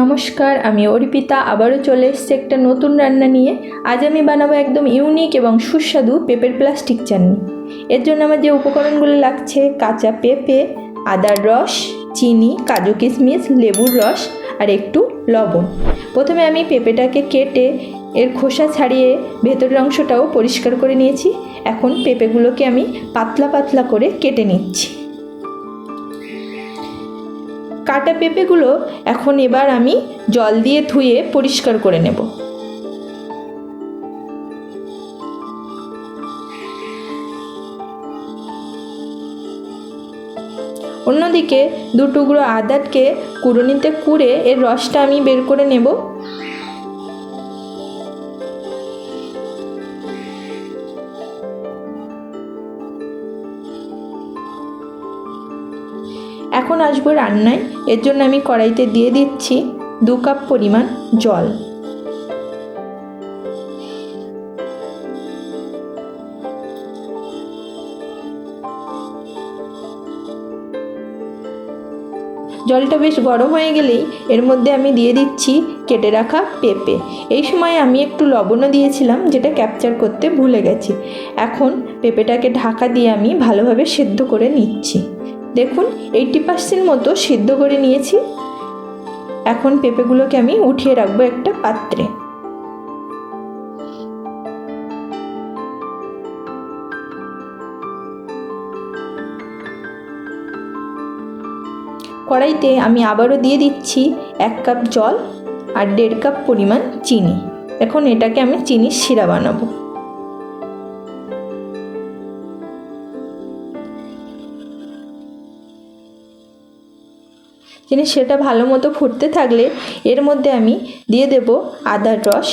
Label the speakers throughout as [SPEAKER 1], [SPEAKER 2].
[SPEAKER 1] নমস্কার, আমি অর্পিতা, আবারও চলে এসেছি একটা নতুন রান্না নিয়ে। আজ আমি বানাবো একদম ইউনিক এবং সুস্বাদু পেঁপের প্লাস্টিক চাটনি। এর জন্য আমার যে উপকরণগুলো লাগছে, কাঁচা পেঁপে, আদার রস, চিনি, কাজু কিশমিশ, লেবুর রস আর একটু লবণ। প্রথমে আমি পেঁপেটাকে কেটে এর খোসা ছাড়িয়ে ভেতরের অংশটাও পরিষ্কার করে নিয়েছি। এখন পেঁপেগুলোকে আমি পাতলা পাতলা করে কেটে নিচ্ছি। কাটা পেঁপেগুলো এখন এবার আমি জল দিয়ে ধুয়ে পরিষ্কার করে নেব। অন্যদিকে দু টুকরো আদাকে কুড়ুনিতে কুড়ে এর রসটা আমি বের করে নেব। এখন আসব রান্নায়। এর জন্য আমি কড়াইতে দিয়ে দিচ্ছি দু কাপ পরিমাণ জল। জলটা বেশ গরম হয়ে গেলেই এর মধ্যে আমি দিয়ে দিচ্ছি কেটে রাখা পেঁপে। এই সময় আমি একটু লবণও দিয়েছিলাম, যেটা ক্যাপচার করতে ভুলে গেছি। এখন পেঁপেটাকে ঢাকা দিয়ে আমি ভালোভাবে সেদ্ধ করে নিচ্ছি। দেখুন এইটটি পার্সেন্ট মতো সিদ্ধ করে নিয়েছি। এখন পেঁপেগুলোকে আমি উঠিয়ে রাখব একটা পাত্রে। কড়াইতে আমি আবারও দিয়ে দিচ্ছি এক কাপ জল আর দেড় কাপ পরিমাণ চিনি। এখন এটাকে আমি চিনির শিরা বানাবো। চিনি সেটা ভালো মতো ফুটতে থাকলে এর মধ্যে আমি দিয়ে দেব আদার রস।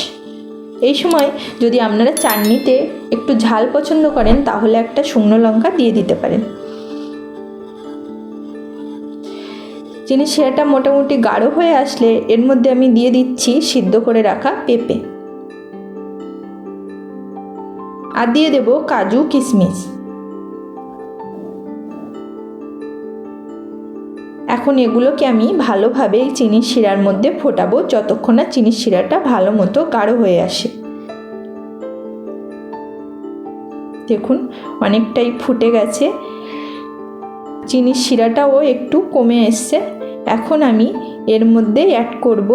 [SPEAKER 1] এই সময় যদি আপনারা চাটনিতে একটু ঝাল পছন্দ করেন, তাহলে একটা শুকনো লঙ্কা দিয়ে দিতে পারেন। চিনি সেটা মোটামুটি গাঢ় হয়ে আসলে এর মধ্যে আমি দিয়ে দিচ্ছি সিদ্ধ করে রাখা পেঁপে। আর দিয়ে দেব কাজু কিশমিশ এখন এগুলোকে আমি ভালোভাবে চিনির শিরার মধ্যে ফোটাবো যতক্ষণ না চিনির শিরাটা ভালো মতো গাঢ় হয়ে আসে। দেখুন, অনেকটাই ফুটে গেছে। চিনির শিরাটাও একটু কমে এসছে। এখন আমি এর মধ্যে অ্যাড করব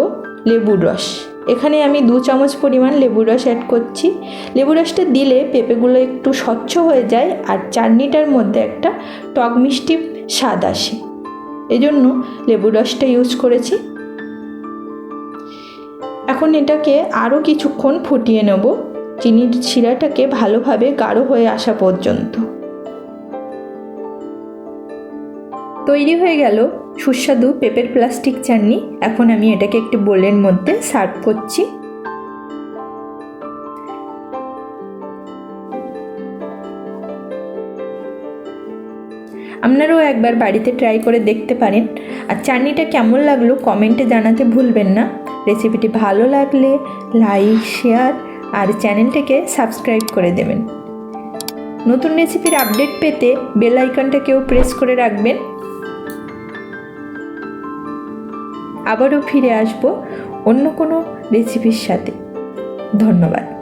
[SPEAKER 1] লেবুর রস। এখানে আমি দু চামচ পরিমাণ লেবুর রস অ্যাড করছি। লেবু রসটা দিলে পেঁপেগুলো একটু স্বচ্ছ হয়ে যায় আর চাটনিটার মধ্যে একটা টক মিষ্টি স্বাদ আসে। এজন্য লেবুর রসটা ইউজ করেছি। এখন এটাকে আরও কিছুক্ষণ ফুটিয়ে নেব। চিনির শিরাটাকে ভালোভাবে গাঢ় হয়ে আসা পর্যন্ত। তৈরি হয়ে গেল সুস্বাদু পেঁপের প্লাস্টিক চাটনি। এখন আমি এটাকে একটি বোলের মধ্যে সার্ভ করছি। আপনারাও একবার বাড়িতে ট্রাই করে দেখতে পারেন। আর চাটনিটা কেমন লাগল কমেন্টে জানাতে ভুলবেন না। রেসিপিটি ভালো লাগলে লাইক শেয়ার আর চ্যানেলটাকে সাবস্ক্রাইব করে দেবেন। নতুন রেসিপির আপডেট পেতে বেল আইকনটাকেও প্রেস করে রাখবেন। আবারও ফিরে আসব অন্য কোনো রেসিপির সাথে। ধন্যবাদ।